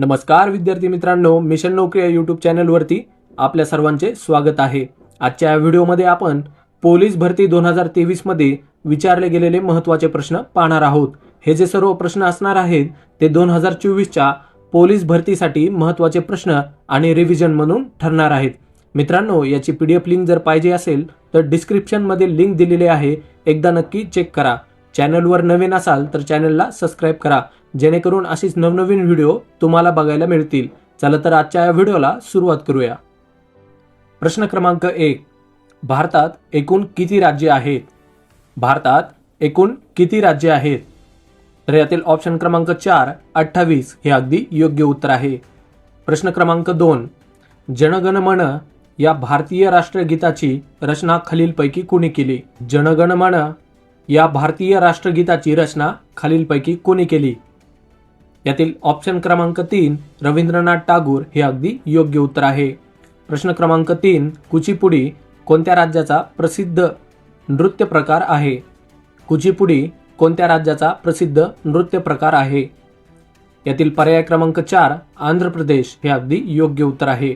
नमस्कार विद्यार्थी मित्रांनो. मिशन नोकरी या यूट्यूब चॅनलवरती आपल्या सर्वांचे स्वागत आहे. आजच्या या व्हिडिओमध्ये आपण पोलीस भरती दोन हजार तेवीसमध्ये विचारले गेलेले महत्त्वाचे प्रश्न पाहणार आहोत. हे जे सर्व प्रश्न असणार आहेत ते दोन हजार चोवीसच्या पोलीस भरतीसाठी महत्त्वाचे प्रश्न आणि रिव्हिजन म्हणून ठरणार आहेत. मित्रांनो याची पी डी एफ लिंक जर पाहिजे असेल तर डिस्क्रिप्शनमध्ये लिंक दिलेली आहे. एकदा नक्की चेक करा. चॅनलवर नवीन असाल तर चॅनलला सबस्क्राईब करा. जेणेकरून अशीच नवनवीन व्हिडिओ तुम्हाला बघायला मिळतील. चला तर आजच्या या व्हिडिओला सुरुवात करूया. प्रश्न क्रमांक एक. भारतात एकूण किती राज्ये आहेत? भारतात एकूण किती राज्ये आहेत? तर यातील ऑप्शन क्रमांक चार अठ्ठावीस हे अगदी योग्य उत्तर आहे. प्रश्न क्रमांक दोन. जनगणमन या भारतीय राष्ट्रगीताची रचना खालीलपैकी कोणी केली? जनगणमन या भारतीय राष्ट्रगीताची रचना खालीलपैकी कोणी केली? यातील ऑप्शन क्रमांक तीन रवींद्रनाथ टागोर हे अगदी योग्य उत्तर आहे. प्रश्न क्रमांक तीन कुचीपुडी कोणत्या राज्याचा प्रसिद्ध नृत्य प्रकार आहे? कुचीपुडी कोणत्या राज्याचा प्रसिद्ध नृत्य प्रकार आहे? यातील पर्याय क्रमांक चार आंध्र प्रदेश हे अगदी योग्य उत्तर आहे.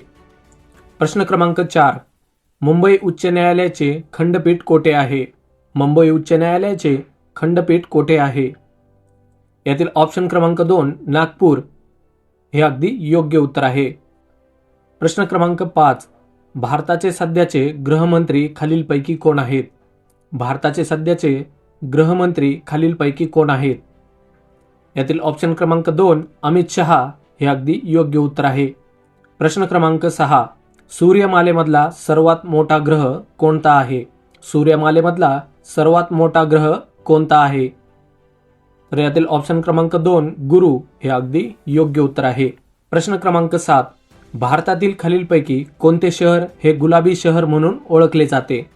प्रश्न क्रमांक चार मुंबई उच्च न्यायालयाचे खंडपीठ कोठे आहे? मुंबई उच्च न्यायालयाचे खंडपीठ कोठे आहे? यातील ऑप्शन क्रमांक दोन नागपूर. हे अगदी योग्य उत्तर आहे. प्रश्न क्रमांक पाच भारताचे सध्याचे गृहमंत्री खालीलपैकी कोण आहेत? भारताचे सध्याचे गृहमंत्री खालीलपैकी कोण आहेत? यातील ऑप्शन क्रमांक दोन अमित शहा. हे अगदी योग्य उत्तर आहे. प्रश्न क्रमांक सहा सूर्यमालेमधला सर्वात मोठा ग्रह कोणता आहे? सूर्यमालेमधला सर्वात मोठा ग्रह कोणता आहे? तर यातील ऑप्शन क्रमांक दोन गुरु हे अगदी योग्य उत्तर आहे. प्रश्न क्रमांक सात भारतातील खालीलपैकी कोणते शहर हे गुलाबी शहर म्हणून ओळखले जाते?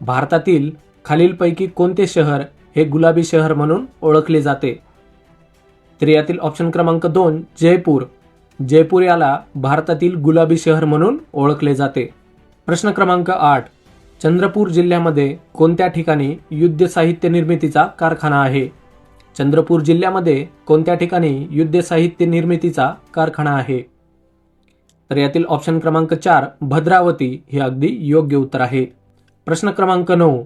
भारतातील खालीलपैकी कोणते शहर हे गुलाबी शहर म्हणून ओळखले जाते? तर यातील ऑप्शन क्रमांक दोन जयपूर. जयपूर याला भारतातील गुलाबी शहर म्हणून ओळखले जाते. प्रश्न क्रमांक आठ चंद्रपूर जिल्ह्यामध्ये कोणत्या ठिकाणी युद्ध साहित्य निर्मितीचा कारखाना आहे? चंद्रपूर जिल्ह्यामध्ये कोणत्या ठिकाणी युद्ध साहित्य निर्मितीचा कारखाना आहे? तर यातील ऑप्शन क्रमांक चार भद्रावती हे अगदी योग्य उत्तर आहे. प्रश्न क्रमांक नऊ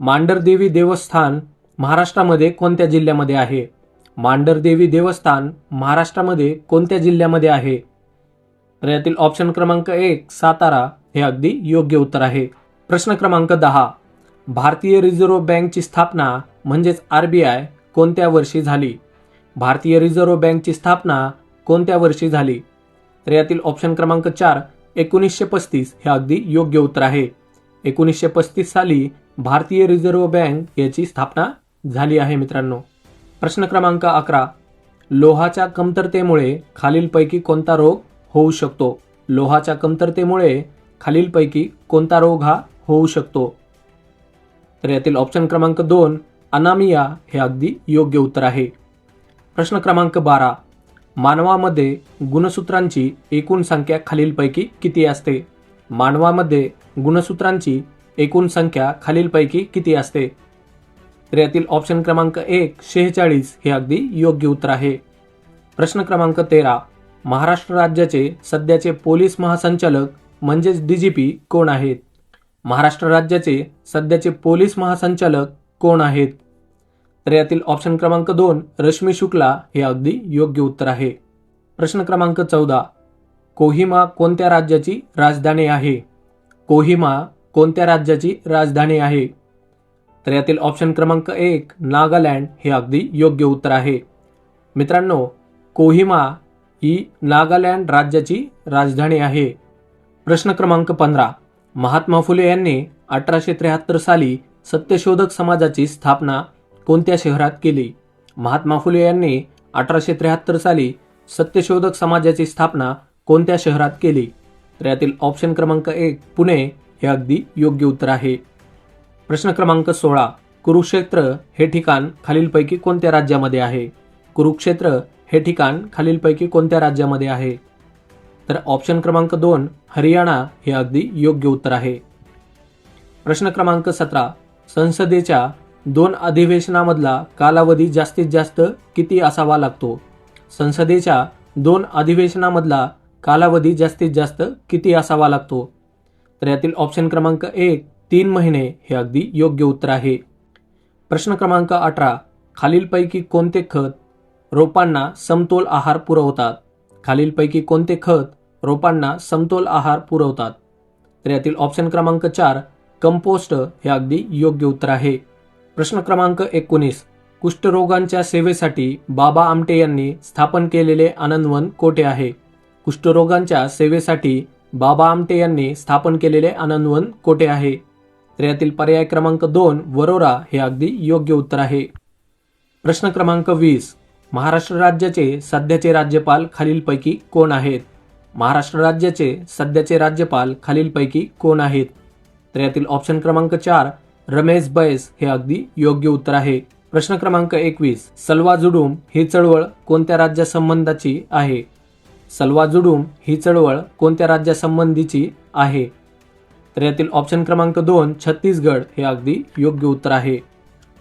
मांडरदेवी देवस्थान महाराष्ट्रामध्ये कोणत्या जिल्ह्यामध्ये आहे? मांडरदेवी देवस्थान महाराष्ट्रामध्ये कोणत्या जिल्ह्यामध्ये आहे? तर यातील ऑप्शन क्रमांक एक सातारा हे अगदी योग्य उत्तर आहे. प्रश्न क्रमांक दहा भारतीय रिझर्व्ह बँकची स्थापना म्हणजेच आर बी आय कोणत्या वर्षी झाली? भारतीय रिझर्व्ह बँकची स्थापना कोणत्या वर्षी झाली? तर यातील ऑप्शन क्रमांक चार एकोणीसशे पस्तीस हे अगदी योग्य उत्तर आहे. एकोणीसशे पस्तीस साली भारतीय रिझर्व्ह बँक याची स्थापना झाली आहे मित्रांनो. प्रश्न क्रमांक अकरा लोहाच्या कमतरतेमुळे खालीलपैकी कोणता रोग होऊ शकतो? लोहाच्या कमतरतेमुळे खालीलपैकी कोणता रोग हा होऊ शकतो? तर यातील ऑप्शन क्रमांक दोन अनामिया हे अगदी योग्य उत्तर आहे. प्रश्न क्रमांक बारा. मानवामध्ये गुणसूत्रांची एकूण संख्या खालीलपैकी किती असते? मानवामध्ये गुणसूत्रांची एकूण संख्या खालीलपैकी किती असते? तर यातील ऑप्शन क्रमांक एक शेहेचाळीस हे अगदी योग्य उत्तर आहे. प्रश्न क्रमांक तेरा. महाराष्ट्र राज्याचे सध्याचे पोलीस महासंचालक म्हणजेच डी जी पी कोण आहेत? महाराष्ट्र राज्याचे सध्याचे पोलीस महासंचालक कोण आहेत? तर यातील ऑप्शन क्रमांक दोन रश्मी शुक्ला हे अगदी योग्य उत्तर आहे. प्रश्न क्रमांक चौदा. कोहिमा कोणत्या राज्याची राजधानी आहे? कोहिमा कोणत्या राज्याची राजधानी आहे? तर यातील ऑप्शन क्रमांक एक नागालँड हे अगदी योग्य उत्तर आहे. मित्रांनो कोहिमा ही नागालँड राज्याची राजधानी आहे. प्रश्न क्रमांक पंधरा. महात्मा फुले यांनी अठराशे त्र्याहत्तर साली सत्यशोधक समाजाची स्थापना कोणत्या शहरात केली? महात्मा फुले यांनी अठराशे त्र्याहत्तर साली सत्यशोधक समाजाची स्थापना कोणत्या शहरात केली? तर यातील ऑप्शन क्रमांक एक पुणे हे अगदी योग्य उत्तर आहे. प्रश्न क्रमांक सोळा कुरुक्षेत्र हे ठिकाण खालीलपैकी कोणत्या राज्यामध्ये आहे? कुरुक्षेत्र हे ठिकाण खालीलपैकी कोणत्या राज्यामध्ये आहे? तर ऑप्शन क्रमांक दोन हरियाणा हे अगदी योग्य उत्तर आहे. प्रश्न क्रमांक सतरा संसदेच्या दोन अधिवेशनामधला कालावधी जास्तीत जास्त किती असावा लागतो? संसदेच्या दोन अधिवेशनामधला कालावधी जास्तीत जास्त किती असावा लागतो? तर यातील ऑप्शन क्रमांक एक तीन महिने हे अगदी योग्य उत्तर आहे. प्रश्न क्रमांक अठरा खालीलपैकी कोणते खत रोपांना समतोल आहार पुरवतात? खालीलपैकी कोणते खत रोपांना समतोल आहार पुरवतात? तर यातील ऑप्शन क्रमांक चार कंपोस्ट हे अगदी योग्य उत्तर आहे. प्रश्न क्रमांक एकोणीस. कुष्ठरोगांच्या सेवेसाठी बाबा आमटे यांनी स्थापन केलेले आनंदवन कोठे आहे? कुष्ठरोगांच्या सेवेसाठी बाबा आमटे यांनी स्थापन केलेले आनंदवन कोठे आहे? तर यातील पर्याय क्रमांक दोन वरोरा हे अगदी योग्य उत्तर आहे. प्रश्न क्रमांक वीस. महाराष्ट्र राज्याचे सध्याचे राज्यपाल खालीलपैकी कोण आहेत? महाराष्ट्र राज्याचे सध्याचे राज्यपाल खालीलपैकी कोण आहेत? तर यातील ऑप्शन क्रमांक चार रमेश बैस हे अगदी योग्य उत्तर आहे. प्रश्न क्रमांक एकवीस सलवा जुडूम ही चळवळ कोणत्या राज्यासंबंधाची आहे? सलवा जुडूम ही चळवळ कोणत्या राज्यासंबंधीची आहे? तर यातील ऑप्शन क्रमांक दोन छत्तीसगड हे अगदी योग्य उत्तर आहे.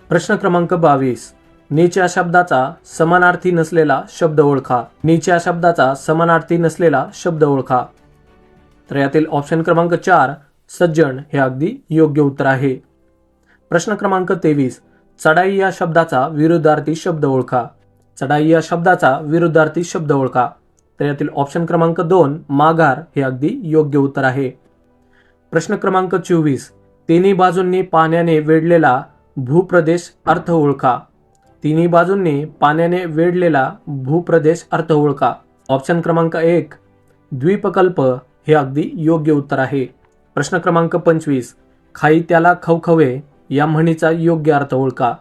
प्रश्न क्रमांक बावीस नीच्या शब्दाचा समानार्थी नसलेला शब्द ओळखा. नीच्या शब्दाचा समानार्थी नसलेला शब्द ओळखा. तर यातील ऑप्शन क्रमांक चार सज्जन हे अगदी योग्य उत्तर आहे. प्रश्न क्रमांक तेवीस. चढाई या शब्दाचा विरुद्धार्थी शब्द ओळखा. चढाई या शब्दाचा विरुद्धार्थी शब्द ओळखा. तर यातील ऑप्शन क्रमांक दोन माघार हे अगदी योग्य उत्तर आहे. प्रश्न क्रमांक चोवीस. तिन्ही बाजूंनी पाण्याने वेढलेला भूप्रदेश अर्थ ओळखा. तिन्ही बाजूंनी पाण्याने वेढलेला भूप्रदेश अर्थ ओळखा. ऑप्शन क्रमांक एक द्वीपकल्प हे अगदी योग्य उत्तर आहे. प्रश्न क्रमांक पंचवीस. खाई त्याला खवखवे या म्हणीचा योग्य अर्थ ओळखा.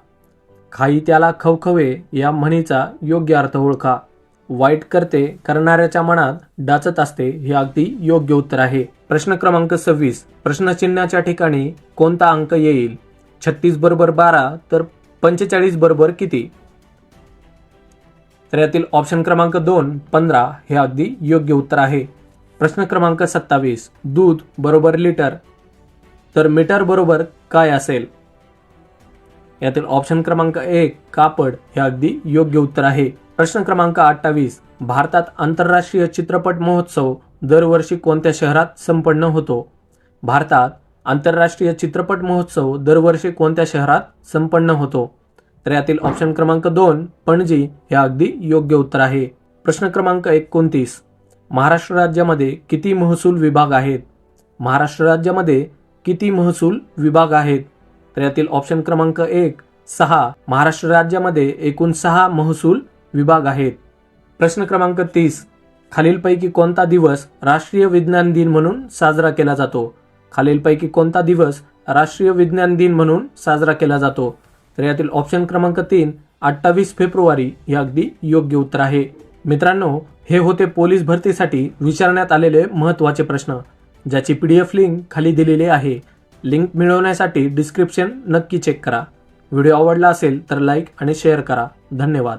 खाई त्याला खवखवे या म्हणीचा योग्य अर्थ ओळखा. वाईट करते करणाऱ्याच्या मनात डाचत असते हे अगदी योग्य उत्तर आहे. प्रश्न क्रमांक सव्वीस. प्रश्नचिन्हाच्या ठिकाणी कोणता अंक येईल? छत्तीस बरोबर बारा तर पंचेचाळीस बरोबर किती? तर यातील ऑप्शन क्रमांक दोन पंधरा हे अगदी योग्य उत्तर आहे. प्रश्न क्रमांक सत्तावीस. दूध बरोबर लिटर. तर मीटर बरोबर काय असेल? यातील ऑप्शन क्रमांक एक कापड हे अगदी योग्य उत्तर आहे. प्रश्न क्रमांक अठ्ठावीस भारतात आंतरराष्ट्रीय चित्रपट महोत्सव दरवर्षी कोणत्या शहरात संपन्न होतो? भारतात आंतरराष्ट्रीय चित्रपट महोत्सव दरवर्षी कोणत्या शहरात संपन्न होतो? तर यातील ऑप्शन क्रमांक दोन पणजी हे अगदी योग्य उत्तर आहे. प्रश्न क्रमांक एकोणतीस. महाराष्ट्र राज्यामध्ये किती महसूल विभाग आहेत? महाराष्ट्र राज्यामध्ये किती महसूल विभाग आहेत? तर यातील ऑप्शन क्रमांक एक सहा. महाराष्ट्र राज्यामध्ये एकूण सहा महसूल विभाग आहेत. प्रश्न क्रमांक तीस. खालीलपैकी कोणता दिवस राष्ट्रीय विज्ञान दिन म्हणून साजरा केला जातो? खालीलपैकी कोणता दिवस राष्ट्रीय विज्ञान दिन म्हणून साजरा केला जातो? तर यातील ऑप्शन क्रमांक तीन अठ्ठावीस फेब्रुवारी हे अगदी योग्य उत्तर आहे. मित्रांनो हे होते पोलीस भरतीसाठी विचारण्यात आलेले महत्त्वाचे प्रश्न ज्याची पी डी एफ लिंक खाली दिलेली आहे. लिंक मिळवण्यासाठी डिस्क्रिप्शन नक्की चेक करा. व्हिडिओ आवडला असेल तर लाईक आणि शेअर करा. धन्यवाद.